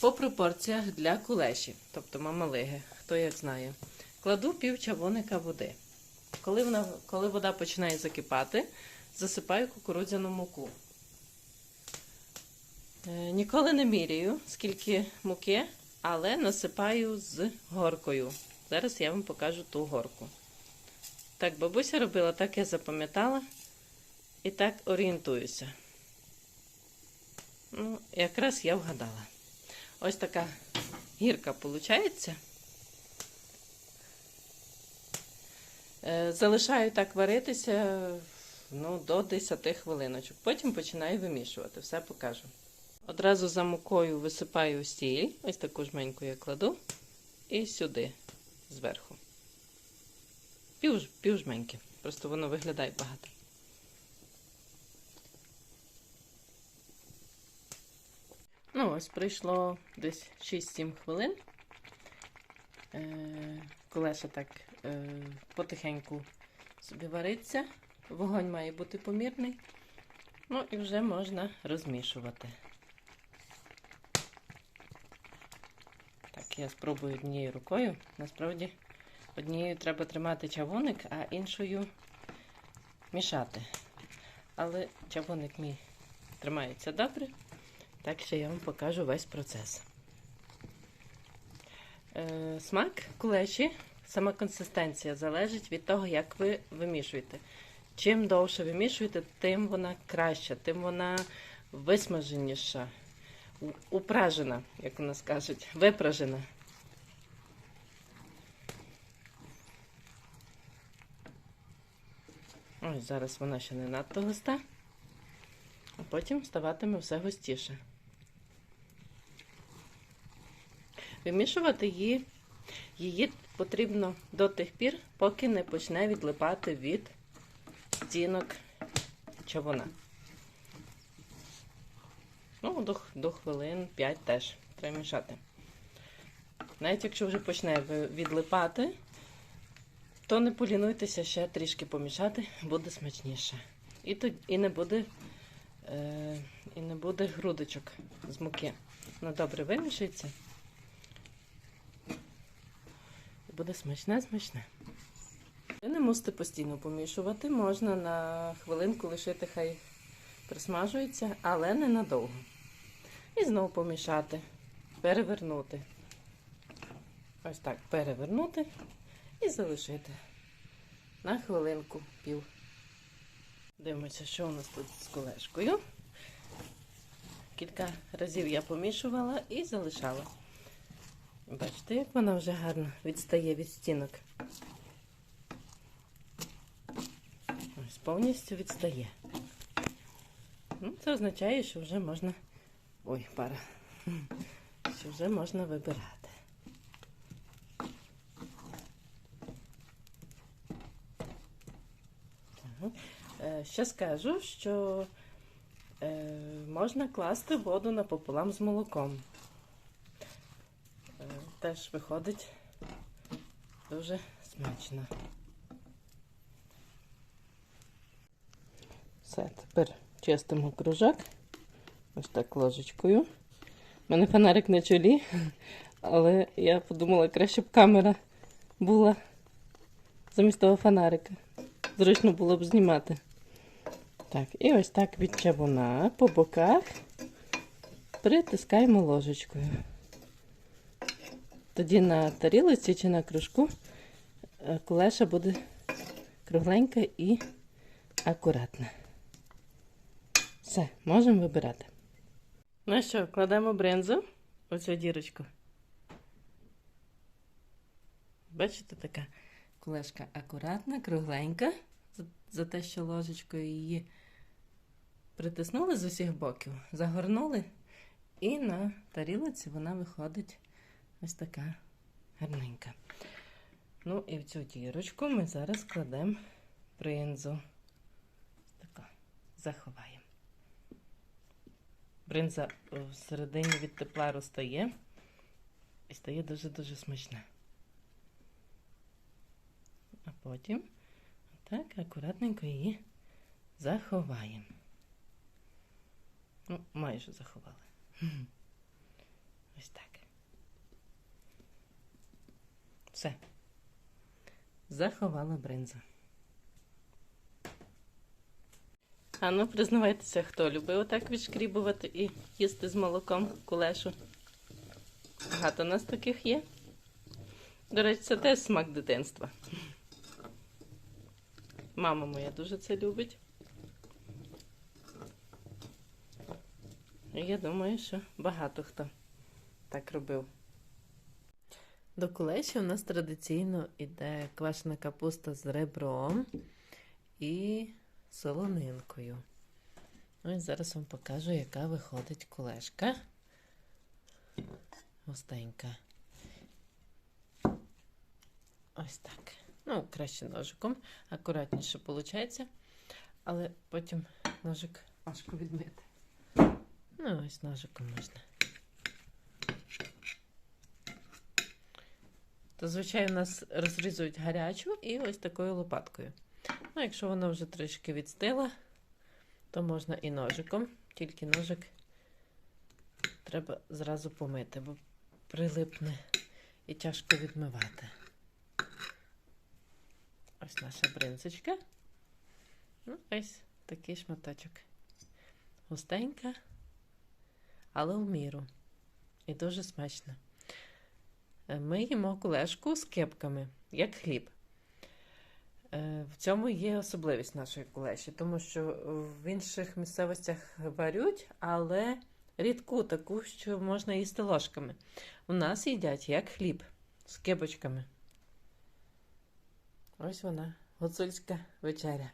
По пропорціях для кулеші, тобто мамалиги, хто як знає, кладу пів чавуника води. Коли, вона, коли вода починає закипати, засипаю кукурудзяну муку. Е, ніколи не міряю, скільки муки, але насипаю з горкою. Зараз я вам покажу ту горку. Так, бабуся робила, так я запам'ятала і так орієнтуюся. Ну, якраз я вгадала. Ось така гірка виходить. Е, Залишаю так варитися ну, до 10 хвилиночок. Потім починаю вимішувати. Все покажу. Одразу за мукою висипаю сіль, ось таку жменьку я кладу, і сюди, зверху. Пів, пів жменьки. Просто воно виглядає багато. Ну, ось пройшло десь 6-7 хвилин. Е, колеса так е, потихеньку собі вариться. Вогонь має бути помірний. Ну і вже можна розмішувати. Так, я спробую однією рукою. Насправді, однією треба тримати чавуник, а іншою мішати. Але чавуник мій тримається добре. Так що я вам покажу весь процес. Е, смак кулеші, сама консистенція залежить від того, як ви вимішуєте. Чим довше вимішуєте, тим вона краща, тим вона висмаженіша, упражена, як у нас кажуть, випражена. Ось зараз вона ще не надто густа, потім ставатиме все густіше. Вимішувати її, її потрібно до тих пір, поки не почне відлипати від стінок чавуна. Ну, до, до хвилин 5 теж треба мішати. Навіть якщо вже почне відлипати, то не полінуйтеся ще трішки помішати, буде смачніше. І, то, і, не, буде, і не буде грудочок з муки. Воно добре вимішується. І буде смачне, смачне. Ви не мусите постійно помішувати, можна на хвилинку лишити, хай присмажується, але не надовго. І знову помішати, перевернути. Ось так, перевернути і залишити на хвилинку пів. Дивимося, що у нас тут з колешкою. Кілька разів я помішувала і залишала. Бачите, як вона вже гарно відстає від стінок. Ось повністю відстає. Ну, це означає, що вже можна. Ой, пара. Що вже можна вибирати. Так. Е, Ще скажу, що е, можна класти воду напополам з молоком. Е, Теж виходить дуже смачно. Все, тепер чистимо кружок. Ось так ложечкою. У мене фонарик на чолі, але я подумала, краще б камера була замість того фонарика. Зручно було б знімати. Так, і ось так від чавуна по боках притискаємо ложечкою. Тоді на тарілочці чи на кружку е, кулеша буде кругленька і акуратна. Все, можемо вибирати. Ну що, кладемо бринзу у цю дірочку. Бачите, така кулешка акуратна, кругленька, за те, що ложечкою її притиснули з усіх боків, загорнули, і на тарілиці вона виходить ось така гарненька. Ну і в цю дірочку ми зараз кладемо бринзу. Така, заховаємо. Бринза всередині від тепла розтає і стає дуже-дуже смачна. А потім так акуратненько її заховаємо. Ну, майже заховали. Ось так. Все. Заховала бринзу. А ну, признавайтеся, хто любив отак відшкрібувати і їсти з молоком кулешу. Багато нас таких є. До речі, це теж смак дитинства. Мама моя дуже це любить. Я думаю, що багато хто так робив. До кулеші у нас традиційно йде квашена капуста з ребром і солонинкою. Ось зараз вам покажу, яка виходить кулешка. Густенька. Ось так. Ну, краще ножиком. Акуратніше виходить. Але потім ножик важко відмити. Ну, ось ножиком можна. Зазвичай у нас розрізують гарячу і ось такою лопаткою. Ну, якщо вона вже трішки відстила, то можна і ножиком, тільки ножик треба зразу помити, бо прилипне і тяжко відмивати. Ось наша бринзочка. Ну, ось такий шматочок. Густенька, але в міру. І дуже смачно. Е, Ми їмо кулешку з кепками, як хліб. Е, В цьому є особливість нашої кулеші, тому що в інших місцевостях варють, але рідку таку, що можна їсти ложками. У нас їдять як хліб з кепочками. Ось вона, гуцульська вечеря.